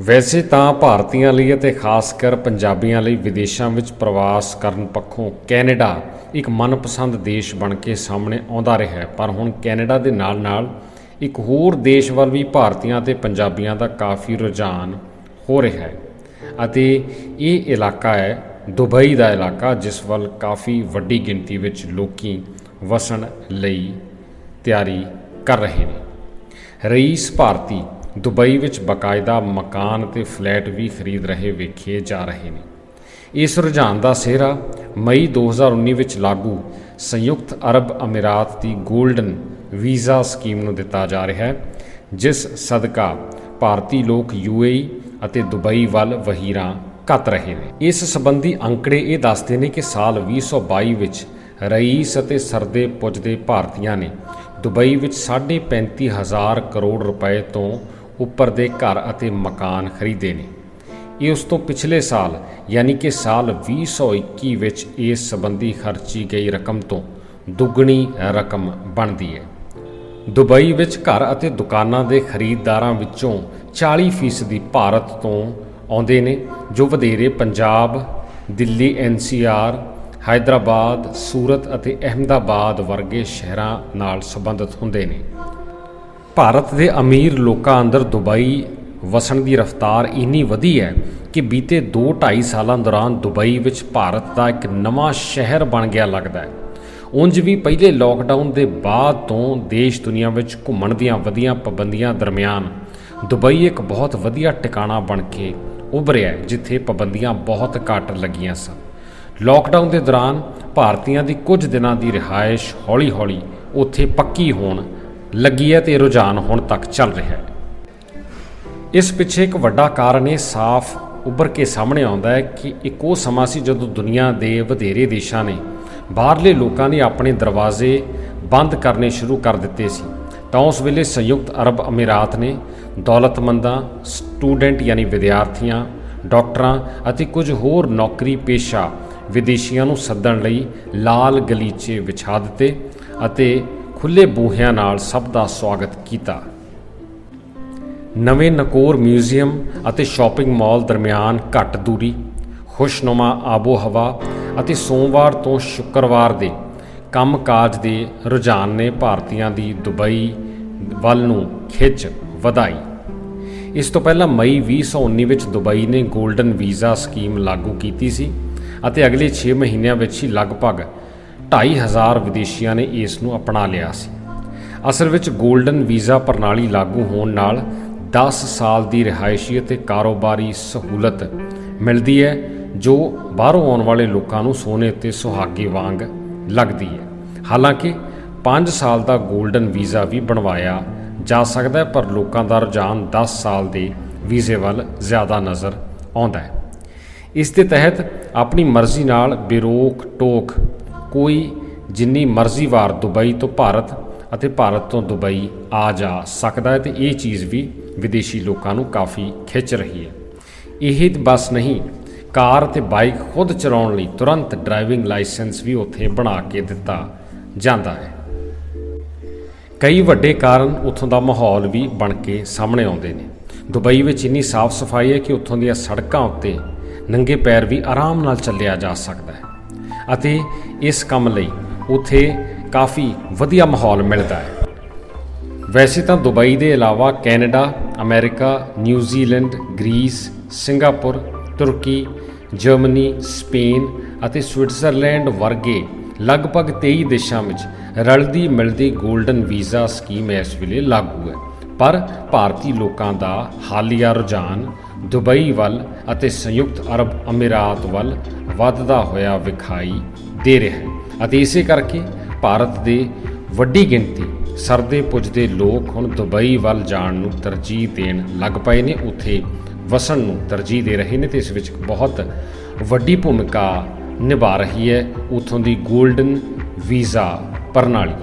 ਵੈਸੇ ਤਾਂ ਭਾਰਤੀਆਂ ਲਈ ਅਤੇ ਖਾਸ ਕਰ ਪੰਜਾਬੀਆਂ ਲਈ ਵਿਦੇਸ਼ਾਂ ਵਿੱਚ ਪ੍ਰਵਾਸ ਕਰਨ ਪੱਖੋਂ ਕੈਨੇਡਾ ਇੱਕ ਮਨਪਸੰਦ ਦੇਸ਼ ਬਣ ਕੇ ਸਾਹਮਣੇ ਆਉਂਦਾ ਰਿਹਾ ਹੈ। ਪਰ ਹੁਣ ਕੈਨੇਡਾ ਦੇ ਨਾਲ-ਨਾਲ ਇੱਕ ਹੋਰ ਦੇਸ਼ ਵੱਲ ਵੀ ਭਾਰਤੀਆਂ ਤੇ ਪੰਜਾਬੀਆਂ ਦਾ ਕਾਫੀ ਰੁਝਾਨ ਹੋ ਰਿਹਾ ਹੈ ਅਤੇ ਇਹ ਇਲਾਕਾ ਹੈ, ਦੁਬਈ ਦਾ ਇਲਾਕਾ, ਜਿਸ ਵੱਲ ਕਾਫੀ ਵੱਡੀ ਗਿਣਤੀ ਵਿੱਚ ਲੋਕੀ ਵਸਣ ਲਈ ਤਿਆਰੀ ਕਰ ਰਹੇ ਨੇ। ਰਈਸ ਭਾਰਤੀ ਦੁਬਈ ਵਿੱਚ ਬਕਾਇਦਾ ਮਕਾਨ ਤੇ ਫਲੈਟ ਵੀ ਖਰੀਦ ਰਹੇ ਵੇਖੇ ਜਾ ਰਹੇ ਨੇ। ਇਸ ਰੁਝਾਨ ਦਾ ਸਿਹਰਾ ਮਈ 2019 ਵਿੱਚ ਲਾਗੂ ਸੰਯੁਕਤ ਅਰਬ ਅਮੀਰਾਤ ਦੀ 골ਡਨ ਵੀਜ਼ਾ ਸਕੀਮ ਨੂੰ ਦਿੱਤਾ ਜਾ ਰਿਹਾ ਹੈ, ਜਿਸ ਸਦਕਾ ਭਾਰਤੀ ਲੋਕ ਯੂਏਈ ਅਤੇ ਦੁਬਈ ਵੱਲ ਵਹੀਰਾਂ ਕੱਤ ਰਹੇ ਨੇ। ਇਸ ਸੰਬੰਧੀ ਅੰਕੜੇ ਇਹ ਦੱਸਦੇ ਨੇ ਕਿ ਸਾਲ 2022 ਵਿੱਚ ਰਈਸ ਅਤੇ ਸਰਦੇ ਪੁੱਜਦੇ ਭਾਰਤੀਆਂ ਨੇ ਦੁਬਈ ਵਿੱਚ 35.5 ਹਜ਼ਾਰ ਕਰੋੜ ਰੁਪਏ ਤੋਂ ਉੱਪਰ ਦੇ ਘਰ ਅਤੇ ਮਕਾਨ ਖਰੀਦੇ ਨੇ। ਇਹ ਉਸ ਤੋਂ ਪਿਛਲੇ ਸਾਲ ਯਾਨੀ ਕਿ ਸਾਲ 2021 ਵਿੱਚ ਇਸ ਸੰਬੰਧੀ ਖਰਚੀ ਗਈ ਰਕਮ ਤੋਂ ਦੁੱਗਣੀ ਰਕਮ ਬਣਦੀ ਹੈ। ਦੁਬਈ ਵਿੱਚ ਘਰ ਅਤੇ ਦੁਕਾਨਾਂ ਦੇ ਖਰੀਦਦਾਰਾਂ ਵਿੱਚੋਂ 40% ਭਾਰਤ ਤੋਂ ਆਉਂਦੇ ਨੇ ਜੋ ਵਧੇਰੇ ਪੰਜਾਬ, ਦਿੱਲੀ ਐਨਸੀਆਰ, ਹਾਈਦਰਾਬਾਦ, ਸੂਰਤ ਅਤੇ ਅਹਮਦਾਬਾਦ ਵਰਗੇ ਸ਼ਹਿਰਾਂ ਨਾਲ ਸੰਬੰਧਿਤ ਹੁੰਦੇ ਨੇ। ਭਾਰਤ ਦੇ ਅਮੀਰ ਲੋਕਾਂ ਅੰਦਰ ਦੁਬਈ ਵਸਣ ਦੀ ਰਫ਼ਤਾਰ ਇੰਨੀ ਵਧੀ ਹੈ ਕਿ ਬੀਤੇ 2-2.5 ਸਾਲਾਂ ਦੌਰਾਨ ਦੁਬਈ ਵਿੱਚ ਭਾਰਤ ਦਾ ਇੱਕ ਨਵਾਂ ਸ਼ਹਿਰ ਬਣ ਗਿਆ ਲੱਗਦਾ ਹੈ। ਉਂਝ ਵੀ ਪਹਿਲੇ ਲੋਕਡਾਊਨ ਦੇ ਬਾਅਦ ਤੋਂ ਦੇਸ਼ ਦੁਨੀਆ ਵਿੱਚ ਘੁੰਮਣ ਦੀਆਂ ਵਧੀਆਂ ਪਾਬੰਦੀਆਂ ਦਰਮਿਆਨ ਦੁਬਈ ਇੱਕ ਬਹੁਤ ਵਧੀਆ ਟਿਕਾਣਾ ਬਣ ਕੇ ਉਭਰਿਆ ਜਿੱਥੇ ਪਾਬੰਦੀਆਂ ਬਹੁਤ ਘੱਟ ਲੱਗੀਆਂ ਸਨ। ਲੋਕਡਾਊਨ ਦੇ ਦੌਰਾਨ ਭਾਰਤੀਆਂ ਦੀ ਕੁਝ ਦਿਨਾਂ ਦੀ ਰਿਹਾਇਸ਼ ਹੌਲੀ-ਹੌਲੀ ਉੱਥੇ ਪੱਕੀ ਹੋਣ ਲੱਗੀ ਹੈ ਤੇ ਰੁਝਾਨ ਹੁਣ ਤੱਕ ਚੱਲ ਰਿਹਾ ਹੈ। ਇਸ ਪਿੱਛੇ ਇੱਕ ਵੱਡਾ ਕਾਰਨ ਇਹ ਸਾਫ਼ ਉੱਭਰ ਕੇ ਸਾਹਮਣੇ ਆਉਂਦਾ ਹੈ ਕਿ ਇੱਕ ਉਹ ਸਮਾਂ ਸੀ ਜਦੋਂ ਦੁਨੀਆ ਦੇ ਵਧੇਰੇ ਦੇਸ਼ਾਂ ਨੇ ਬਾਹਰਲੇ ਲੋਕਾਂ ਨੇ ਆਪਣੇ ਦਰਵਾਜ਼ੇ ਬੰਦ ਕਰਨੇ ਸ਼ੁਰੂ ਕਰ ਦਿੱਤੇ ਸੀ। ਤਾਂ ਉਸ ਵੇਲੇ ਸੰਯੁਕਤ ਅਰਬ ਅਮੀਰਾਤ ਨੇ ਦੌਲਤਮੰਦਾਂ, ਸਟੂਡੈਂਟ ਯਾਨੀ ਵਿਦਿਆਰਥੀਆਂ, ਡਾਕਟਰਾਂ ਅਤੇ ਕੁਝ ਹੋਰ ਨੌਕਰੀ ਪੇਸ਼ਾ ਵਿਦੇਸ਼ੀਆਂ ਨੂੰ ਸੱਦਣ ਲਈ ਲਾਲ ਗਲੀਚੇ ਵਿਛਾ ਦਿੱਤੇ ਅਤੇ ਖੁੱਲੇ ਬੂਹਿਆਂ ਨਾਲ ਸਭ ਦਾ ਸਵਾਗਤ ਕੀਤਾ। ਨਵੇਂ ਨਕੋਰ ਮਿਊਜ਼ੀਅਮ ਅਤੇ ਸ਼ਾਪਿੰਗ ਮਾਲ ਦਰਮਿਆਨ ਘੱਟ ਦੂਰੀ, ਖੁਸ਼ਨੁਮਾ ਆਬੋ ਹਵਾ ਅਤੇ ਸੋਮਵਾਰ ਤੋਂ ਸ਼ੁੱਕਰਵਾਰ ਦੇ ਕੰਮਕਾਜ ਦੇ ਰੁਝਾਨ ਨੇ ਭਾਰਤੀਆਂ ਦੀ ਦੁਬਈ ਵੱਲ ਨੂੰ ਖਿੱਚ ਵਧਾਈ। ਇਸ ਤੋਂ ਪਹਿਲਾਂ ਮਈ 2019 ਵਿੱਚ ਦੁਬਈ ਨੇ 골ਡਨ ਵੀਜ਼ਾ ਸਕੀਮ ਲਾਗੂ ਕੀਤੀ ਸੀ ਅਤੇ ਅਗਲੇ 6 ਮਹੀਨਿਆਂ ਵਿੱਚ ਹੀ ਲਗਭਗ 2500 ਵਿਦੇਸ਼ੀਆਂ ਨੇ ਇਸ ਨੂੰ ਅਪਣਾ ਲਿਆ ਸੀ। ਅਸਲ ਵਿੱਚ 골ਡਨ ਵੀਜ਼ਾ ਪ੍ਰਣਾਲੀ ਲਾਗੂ ਹੋਣ ਨਾਲ 10 ਸਾਲ ਦੀ ਰਿਹਾਇਸ਼ੀ ਅਤੇ ਕਾਰੋਬਾਰੀ ਸਹੂਲਤ ਮਿਲਦੀ ਹੈ, ਜੋ ਬਾਹਰੋਂ ਆਉਣ ਵਾਲੇ ਲੋਕਾਂ ਨੂੰ ਸੋਨੇ ਤੇ ਸੁਹਾਗੇ ਵਾਂਗ ਲੱਗਦੀ ਹੈ। ਹਾਲਾਂਕਿ 5 ਸਾਲ ਦਾ 골ਡਨ ਵੀਜ਼ਾ ਵੀ ਬਣਵਾਇਆ ਜਾ ਸਕਦਾ ਹੈ, ਪਰ ਲੋਕਾਂ ਦਾ ਰੁਝਾਨ 10 ਸਾਲ ਦੇ ਵੀਜ਼ੇ ਵੱਲ ਜ਼ਿਆਦਾ ਨਜ਼ਰ ਆਉਂਦਾ ਹੈ। ਇਸ ਦੇ ਤਹਿਤ ਆਪਣੀ ਮਰਜ਼ੀ ਨਾਲ ਬੇਰੋਕ ਟੋਕ ਕੋਈ ਜਿੰਨੀ ਮਰਜ਼ੀ ਵਾਰ ਦੁਬਈ ਤੋਂ ਭਾਰਤ ਅਤੇ ਭਾਰਤ ਤੋਂ ਦੁਬਈ ਆ ਜਾ ਸਕਦਾ ਹੈ ਤੇ ਇਹ ਚੀਜ਼ ਵੀ ਵਿਦੇਸ਼ੀ ਲੋਕਾਂ ਨੂੰ ਕਾਫੀ ਖਿੱਚ ਰਹੀ ਹੈ। ਇਹ ਬਸ ਨਹੀਂ, ਕਾਰ ਤੇ ਬਾਈਕ ਖੁਦ ਚਲਾਉਣ ਲਈ ਤੁਰੰਤ ਡਰਾਈਵਿੰਗ ਲਾਇਸੈਂਸ ਵੀ ਉੱਥੇ ਬਣਾ ਕੇ ਦਿੱਤਾ ਜਾਂਦਾ ਹੈ। ਕਈ ਵੱਡੇ ਕਾਰਨ ਉੱਥੋਂ ਦਾ ਮਾਹੌਲ ਵੀ ਬਣ ਕੇ ਸਾਹਮਣੇ ਆਉਂਦੇ ਨੇ। ਦੁਬਈ ਵਿੱਚ ਇੰਨੀ ਸਾਫ਼ ਸਫ਼ਾਈ ਹੈ ਕਿ ਉੱਥੋਂ ਦੀਆਂ ਸੜਕਾਂ ਉੱਤੇ ਨੰਗੇ ਪੈਰ ਵੀ ਆਰਾਮ ਨਾਲ ਚੱਲਿਆ ਜਾ ਸਕਦਾ ਹੈ। ਅਤੇ ਇਸ ਕੰਮ ਲਈ ਉੱਥੇ ਕਾਫੀ ਵਧੀਆ ਮਾਹੌਲ ਮਿਲਦਾ ਹੈ। ਵੈਸੇ ਤਾਂ ਦੁਬਈ ਦੇ ਇਲਾਵਾ Canada, America New Zealand Greece, Singapore, Turkey, Germany, Spain ਅਤੇ ਸਵਿਟਜ਼ਰਲੈਂਡ ਵਰਗੇ ਲਗਭਗ 23 ਦੇਸ਼ਾਂ ਵਿੱਚ ਰਲਦੀ ਮਿਲਦੀ 골ਡਨ ਵੀਜ਼ਾ ਸਕੀਮ ਇਸ ਵੇਲੇ ਲਾਗੂ ਹੈ। ਪਰ ਭਾਰਤੀ ਲੋਕਾਂ ਦਾ ਹਾਲੀਆ ਰੁਝਾਨ ਦੁਬਈ ਵੱਲ ਅਤੇ ਸੰਯੁਕਤ ਅਰਬ ਅਮੀਰਾਤ ਵੱਲ ਵੱਧਦਾ ਹੋਇਆ ਵਿਖਾਈ ਦੇ ਰਿਹਾ ਹੈ ਅਤੇ ਇਸੇ ਕਰਕੇ ਭਾਰਤ ਦੇ ਵੱਡੀ ਗਿਣਤੀ ਸਰਦੇ ਪੁੱਜਦੇ ਲੋਕ ਹੁਣ ਦੁਬਈ ਵੱਲ ਜਾਣ ਨੂੰ ਤਰਜੀਹ ਦੇਣ ਲੱਗ ਪਏ ਨੇ, ਉੱਥੇ ਵਸਣ ਨੂੰ ਤਰਜੀਹ ਦੇ ਰਹੇ ਨੇ ਤੇ ਇਸ ਵਿੱਚ ਬਹੁਤ ਵੱਡੀ ਭੂਮਿਕਾ ਨਿਭਾ ਰਹੀ ਹੈ ਉਥੋਂ ਦੀ 골ਡਨ ਵੀਜ਼ਾ ਪ੍ਰਣਾਲੀ।